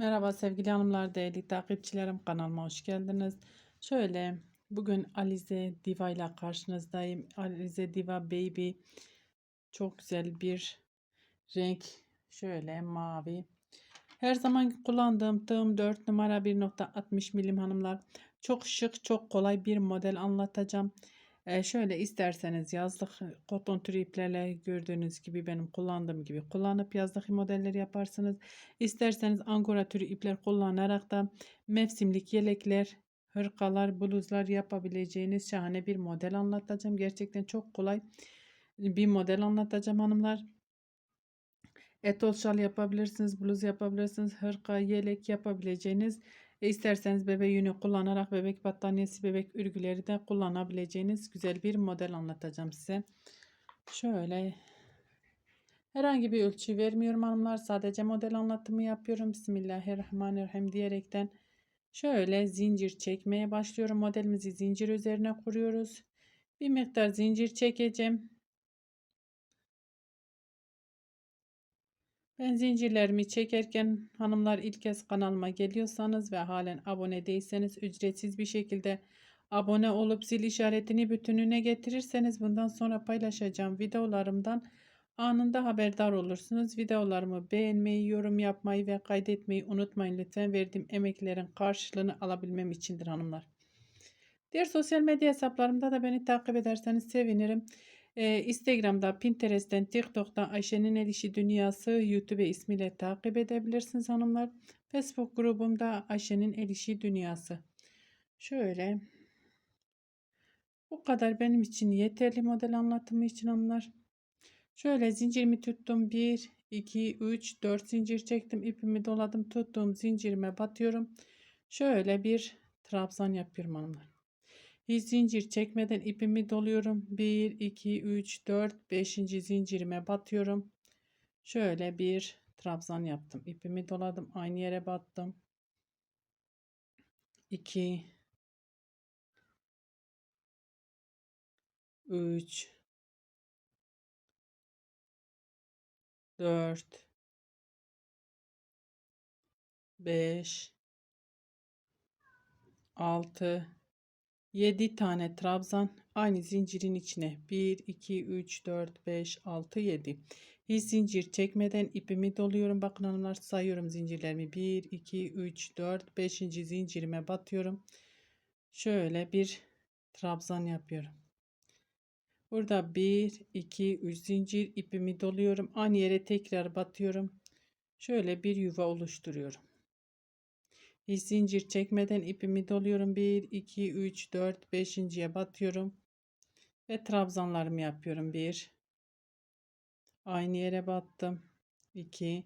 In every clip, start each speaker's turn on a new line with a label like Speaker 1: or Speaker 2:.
Speaker 1: Merhaba sevgili hanımlar, değerli takipçilerim kanalıma hoş geldiniz. Şöyle bugün Alize Diva ile karşınızdayım. Alize Diva Baby çok güzel bir renk şöyle mavi. Her zaman kullandığım tığım 4 numara 1.60 milim hanımlar. Çok şık çok kolay bir model anlatacağım. Ee, şöyle isterseniz yazlık koton tür iplerle gördüğünüz gibi benim kullandığım gibi kullanıp yazlık modelleri yaparsınız. İsterseniz angora türü ipler kullanarak da mevsimlik yelekler, hırkalar, bluzlar yapabileceğiniz şahane bir model anlatacağım. Gerçekten çok kolay bir model anlatacağım hanımlar. Etol şal yapabilirsiniz, bluz yapabilirsiniz, hırka, yelek yapabileceğiniz e isterseniz bebek yünü kullanarak bebek battaniyesi, bebek örgüleri de kullanabileceğiniz güzel bir model anlatacağım size. Şöyle herhangi bir ölçü vermiyorum hanımlar. Sadece model anlatımı yapıyorum. Bismillahirrahmanirrahim diyerekten şöyle zincir çekmeye başlıyorum. Modelimizi zincir üzerine kuruyoruz. Bir miktar zincir çekeceğim. Ben zincirlerimi çekerken hanımlar ilk kez kanalıma geliyorsanız ve halen abone değilseniz ücretsiz bir şekilde abone olup zil işaretini bütününe getirirseniz bundan sonra paylaşacağım videolarımdan anında haberdar olursunuz. Videolarımı beğenmeyi, yorum yapmayı ve kaydetmeyi unutmayın lütfen. Verdiğim emeklerin karşılığını alabilmem içindir hanımlar. Diğer sosyal medya hesaplarımda da beni takip ederseniz sevinirim. Ee, Instagram'da, Pinterest'ten, TikTok'tan Ayşe'nin El İşi Dünyası YouTube ismiyle takip edebilirsiniz hanımlar. Facebook grubumda Ayşe'nin El İşi Dünyası. Şöyle. Bu kadar benim için yeterli model anlatımı için hanımlar. Şöyle zincirimi tuttum. 1, 2, 3, 4 zincir çektim. ipimi doladım. Tuttuğum zincirime batıyorum. Şöyle bir trabzan yapıyorum hanımlar. Hiç zincir çekmeden ipimi doluyorum. 1, 2, 3, 4, 5. zincirime batıyorum. Şöyle bir trabzan yaptım. İpimi doladım. Aynı yere battım. 2 3 4 5 6 7 tane trabzan aynı zincirin içine. 1 2 3 4 5 6 7 hiç zincir çekmeden ipimi doluyorum. Bakın hanımlar sayıyorum zincirlerimi. 1 2 3 4 5. zincirime batıyorum. Şöyle bir trabzan yapıyorum. Burada 1 2 3 zincir ipimi doluyorum. Aynı yere tekrar batıyorum. Şöyle bir yuva oluşturuyorum hiç zincir çekmeden ipimi doluyorum. 1, 2, 3, 4, 5.ye batıyorum. Ve trabzanlarımı yapıyorum. 1. Aynı yere battım. 2.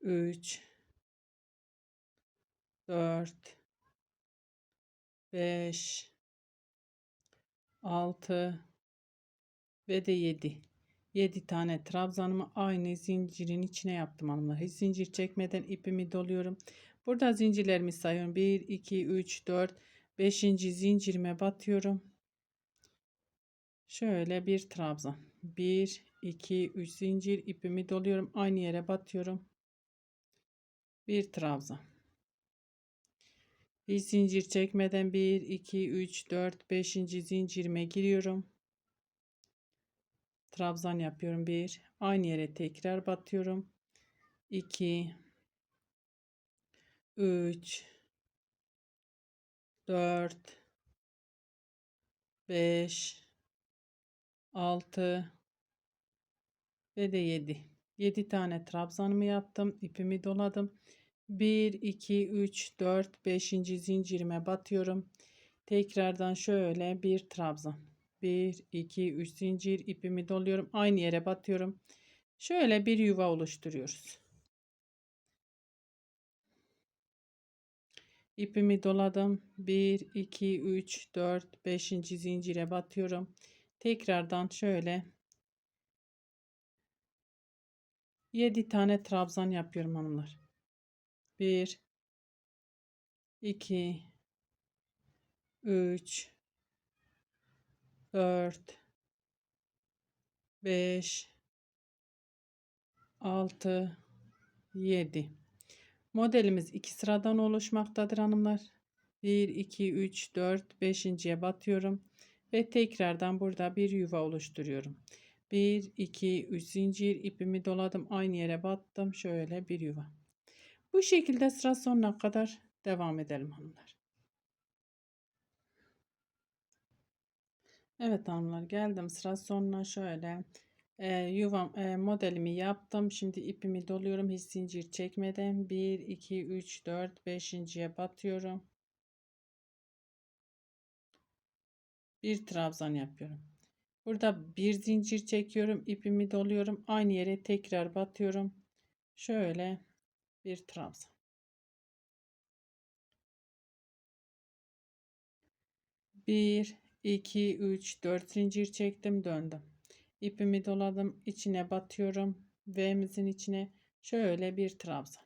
Speaker 1: 3 4 5 6 ve de 7 7 tane trabzanımı aynı zincirin içine yaptım hanımlar. Hiç zincir çekmeden ipimi doluyorum. Burada zincirlerimi sayıyorum. 1, 2, 3, 4, 5. zincirime batıyorum. Şöyle bir trabzan. 1, 2, 3 zincir ipimi doluyorum. Aynı yere batıyorum. Bir trabzan. Hiç zincir çekmeden 1, 2, 3, 4, 5. zincirime giriyorum trabzan yapıyorum. 1 aynı yere tekrar batıyorum. 2 3 4 5 6 ve de 7 7 tane trabzanımı yaptım ipimi doladım 1 2 3 4 5. zincirime batıyorum tekrardan şöyle bir trabzan 1 2 3 zincir ipimi doluyorum aynı yere batıyorum. Şöyle bir yuva oluşturuyoruz. İpimi doladım. 1 2 3 4 5. zincire batıyorum. Tekrardan şöyle 7 tane trabzan yapıyorum hanımlar. 1 2 3 4 5 6 7 Modelimiz iki sıradan oluşmaktadır hanımlar. 1 2 3 4 5.'ye batıyorum ve tekrardan burada bir yuva oluşturuyorum. 1 2 3 zincir ipimi doladım aynı yere battım şöyle bir yuva. Bu şekilde sıra sonuna kadar devam edelim hanımlar. Evet hanımlar geldim sıra sonuna şöyle e, yuvam e, modelimi yaptım. Şimdi ipimi doluyorum hiç zincir çekmeden 1 2 3 4 5.'ye batıyorum. Bir trabzan yapıyorum. Burada bir zincir çekiyorum, ipimi doluyorum. Aynı yere tekrar batıyorum. Şöyle bir trabzan. Bir, iki, üç, dört zincir çektim, döndüm. İpimi doladım, içine batıyorum. V'mizin içine şöyle bir trabzan.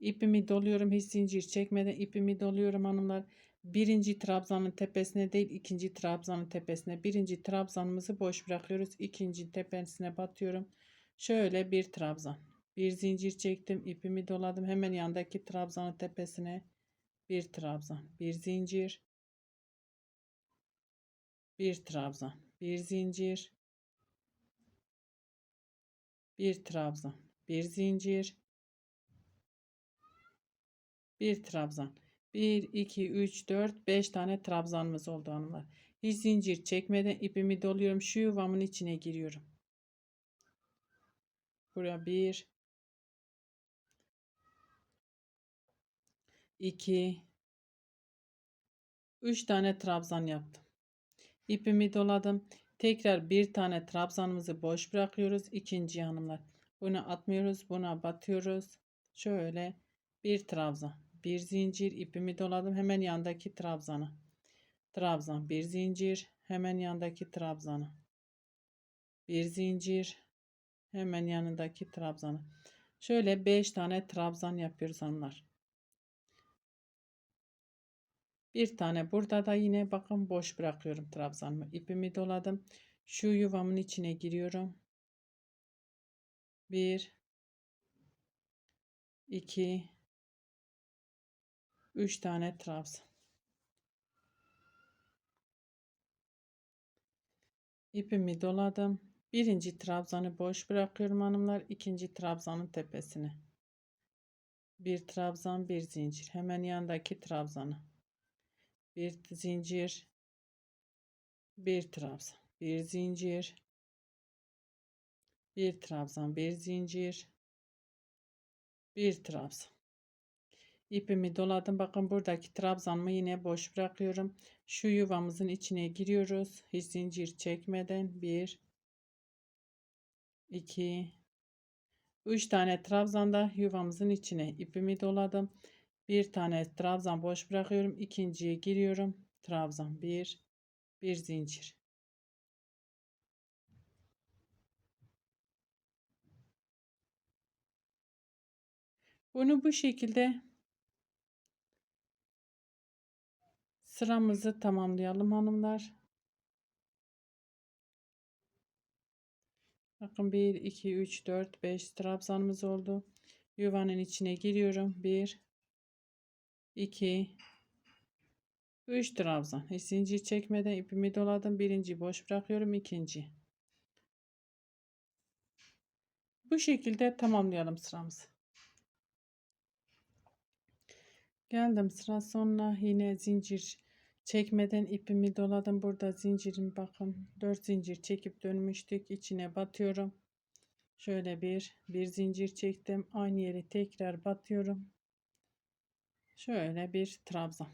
Speaker 1: İpimi doluyorum, hiç zincir çekmeden ipimi doluyorum hanımlar birinci trabzanın tepesine değil ikinci trabzanın tepesine birinci trabzanımızı boş bırakıyoruz ikinci tepesine batıyorum şöyle bir trabzan bir zincir çektim ipimi doladım hemen yandaki trabzanın tepesine bir trabzan bir zincir bir trabzan bir zincir bir trabzan bir zincir bir trabzan 1, 2, 3, 4, 5 tane trabzanımız oldu hanımlar. Hiç zincir çekmeden ipimi doluyorum. Şu yuvamın içine giriyorum. Buraya 1, 2, 3 tane trabzan yaptım. İpimi doladım. Tekrar bir tane trabzanımızı boş bırakıyoruz. İkinci hanımlar. Bunu atmıyoruz. Buna batıyoruz. Şöyle bir trabzan bir zincir ipimi doladım hemen yandaki trabzana trabzan bir zincir hemen yandaki trabzana bir zincir hemen yanındaki trabzana şöyle 5 tane trabzan yapıyoruz hanımlar bir tane burada da yine bakın boş bırakıyorum trabzanımı ipimi doladım şu yuvamın içine giriyorum 1 2 3 tane trabzan. İpimi doladım. Birinci trabzanı boş bırakıyorum hanımlar. İkinci trabzanın tepesine. Bir trabzan bir zincir. Hemen yandaki trabzanı. Bir zincir. Bir trabzan. Bir zincir. Bir trabzan. Bir zincir. Bir trabzan ipimi doladım. Bakın buradaki trabzanımı yine boş bırakıyorum. Şu yuvamızın içine giriyoruz. Hiç zincir çekmeden 1 2 3 tane trabzanda yuvamızın içine ipimi doladım. Bir tane trabzan boş bırakıyorum. İkinciye giriyorum. Trabzan 1 bir zincir. Bunu bu şekilde Sıramızı tamamlayalım hanımlar. Bakın 1, 2, 3, 4, 5 trabzanımız oldu. Yuvanın içine giriyorum. 1, 2, 3 trabzan. Hiç zincir çekmeden ipimi doladım. Birinci boş bırakıyorum. ikinci. Bu şekilde tamamlayalım sıramızı. Geldim sıra sonuna yine zincir Çekmeden ipimi doladım. Burada zincirim bakın. 4 zincir çekip dönmüştük. içine batıyorum. Şöyle bir bir zincir çektim. Aynı yere tekrar batıyorum. Şöyle bir trabzan.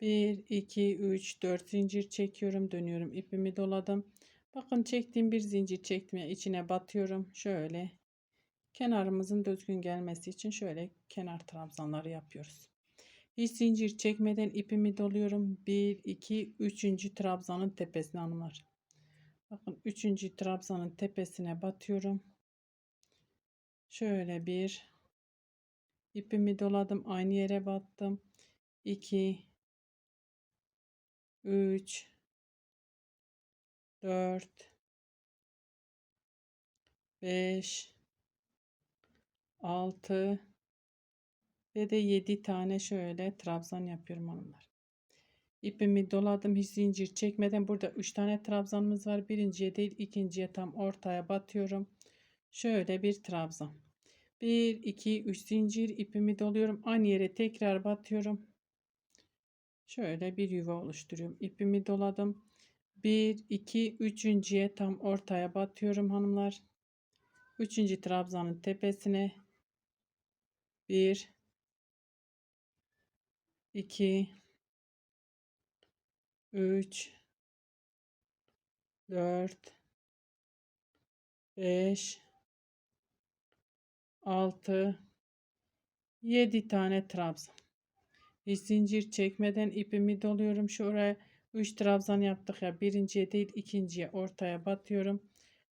Speaker 1: 1 2 3 4 zincir çekiyorum. Dönüyorum. ipimi doladım. Bakın çektiğim bir zincir çektim. içine batıyorum. Şöyle kenarımızın düzgün gelmesi için şöyle kenar trabzanları yapıyoruz. Hiç zincir çekmeden ipimi doluyorum. 1, 2, 3. trabzanın tepesine hanımlar. Bakın 3. trabzanın tepesine batıyorum. Şöyle bir ipimi doladım. Aynı yere battım. 2 3 4 5 6 ve de 7 tane şöyle trabzan yapıyorum hanımlar. İpimi doladım hiç zincir çekmeden burada 3 tane trabzanımız var. Birinciye değil ikinciye tam ortaya batıyorum. Şöyle bir trabzan. 1 2 3 zincir ipimi doluyorum. Aynı yere tekrar batıyorum. Şöyle bir yuva oluşturuyorum. İpimi doladım. 1 2 üçüncüye tam ortaya batıyorum hanımlar. Üçüncü trabzanın tepesine 1 2 3 4 5 6 7 tane trabzan. Hiç zincir çekmeden ipimi doluyorum şuraya. 3 trabzan yaptık ya. Birinciye değil ikinciye ortaya batıyorum.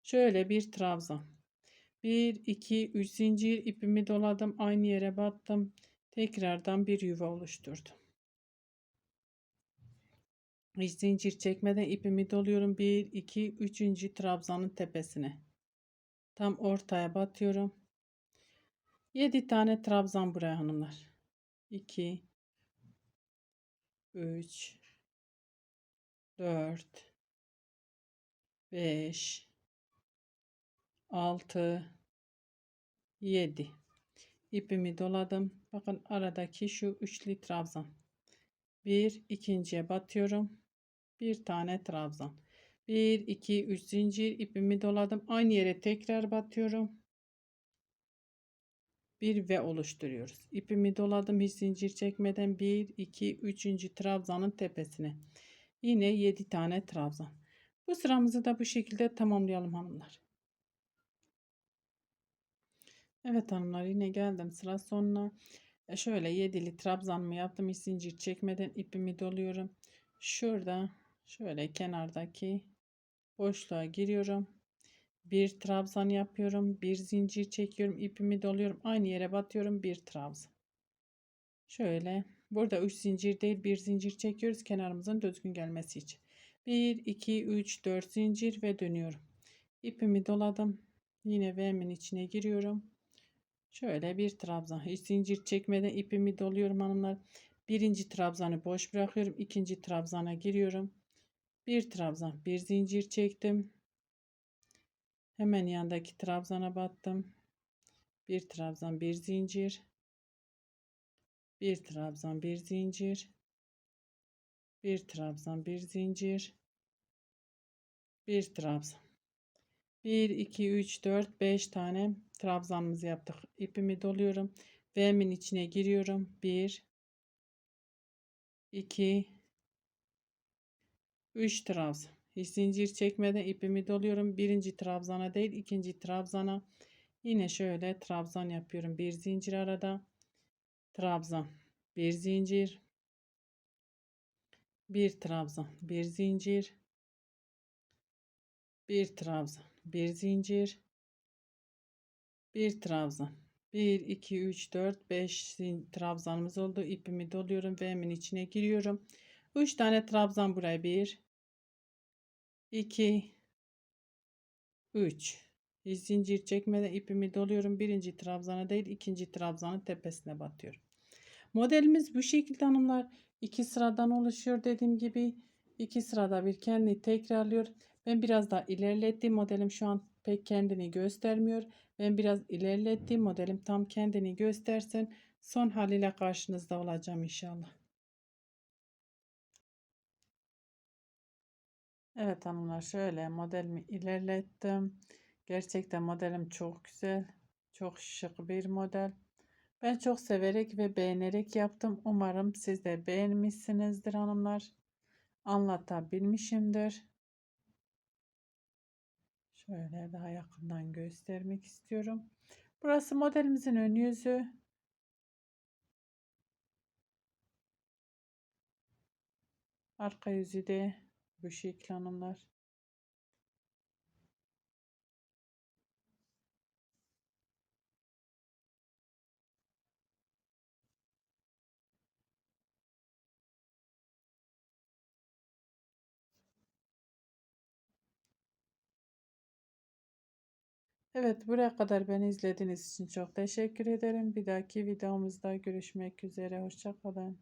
Speaker 1: Şöyle bir trabzan. 1 2 3 zincir ipimi doladım. Aynı yere battım. Tekrardan bir yuva oluşturdum. Hiç zincir çekmeden ipimi doluyorum. 1 2 3. trabzanın tepesine. Tam ortaya batıyorum. 7 tane trabzan buraya hanımlar. 2 3 4 5 6 7 ipimi doladım. Bakın aradaki şu üçlü trabzan. Bir ikinciye batıyorum. Bir tane trabzan. 1 2 3 zincir ipimi doladım. Aynı yere tekrar batıyorum. Bir ve oluşturuyoruz. İpimi doladım hiç zincir çekmeden 1 2 3. trabzanın tepesine. Yine 7 tane trabzan. Bu sıramızı da bu şekilde tamamlayalım hanımlar. Evet hanımlar yine geldim sıra sonuna. E şöyle 7'li trabzanımı yaptım. Hiç zincir çekmeden ipimi doluyorum. Şurada şöyle kenardaki boşluğa giriyorum. Bir trabzan yapıyorum. Bir zincir çekiyorum. ipimi doluyorum. Aynı yere batıyorum. Bir trabzan. Şöyle burada 3 zincir değil bir zincir çekiyoruz kenarımızın düzgün gelmesi için. 1 2 3 4 zincir ve dönüyorum. İpimi doladım. Yine V'min içine giriyorum. Şöyle bir trabzan. Hiç zincir çekmeden ipimi doluyorum hanımlar. Birinci trabzanı boş bırakıyorum. ikinci trabzana giriyorum. Bir trabzan, bir zincir çektim. Hemen yandaki trabzana battım. Bir trabzan, bir zincir. Bir trabzan, bir zincir. Bir trabzan, bir zincir. Bir trabzan. 1 2 3 4 5 tane trabzanımızı yaptık. İpimi doluyorum. V'min içine giriyorum. 1 2 3 trabzan. Hiç zincir çekmeden ipimi doluyorum. Birinci trabzana değil ikinci trabzana. Yine şöyle trabzan yapıyorum. Bir zincir arada. Trabzan. Bir zincir. Bir trabzan. Bir zincir. Bir trabzan. Bir zincir. Bir trabzan. 1, 2, 3, 4, 5 trabzanımız oldu. İpimi doluyorum. V'min içine giriyorum. 3 tane trabzan buraya. 1, 2 3 Hiç zincir çekmeden ipimi doluyorum. Birinci trabzana değil ikinci trabzanın tepesine batıyorum. Modelimiz bu şekilde hanımlar. iki sıradan oluşuyor dediğim gibi. iki sırada bir kendini tekrarlıyor. Ben biraz daha ilerlettiğim modelim şu an pek kendini göstermiyor. Ben biraz ilerlettiğim modelim tam kendini göstersin. Son haliyle karşınızda olacağım inşallah. Evet hanımlar şöyle modelimi ilerlettim. Gerçekten modelim çok güzel. Çok şık bir model. Ben çok severek ve beğenerek yaptım. Umarım siz de beğenmişsinizdir hanımlar. Anlatabilmişimdir. Şöyle daha yakından göstermek istiyorum. Burası modelimizin ön yüzü. Arka yüzü de Böşekli hanımlar. Evet buraya kadar beni izlediğiniz için çok teşekkür ederim. Bir dahaki videomuzda görüşmek üzere. Hoşçakalın.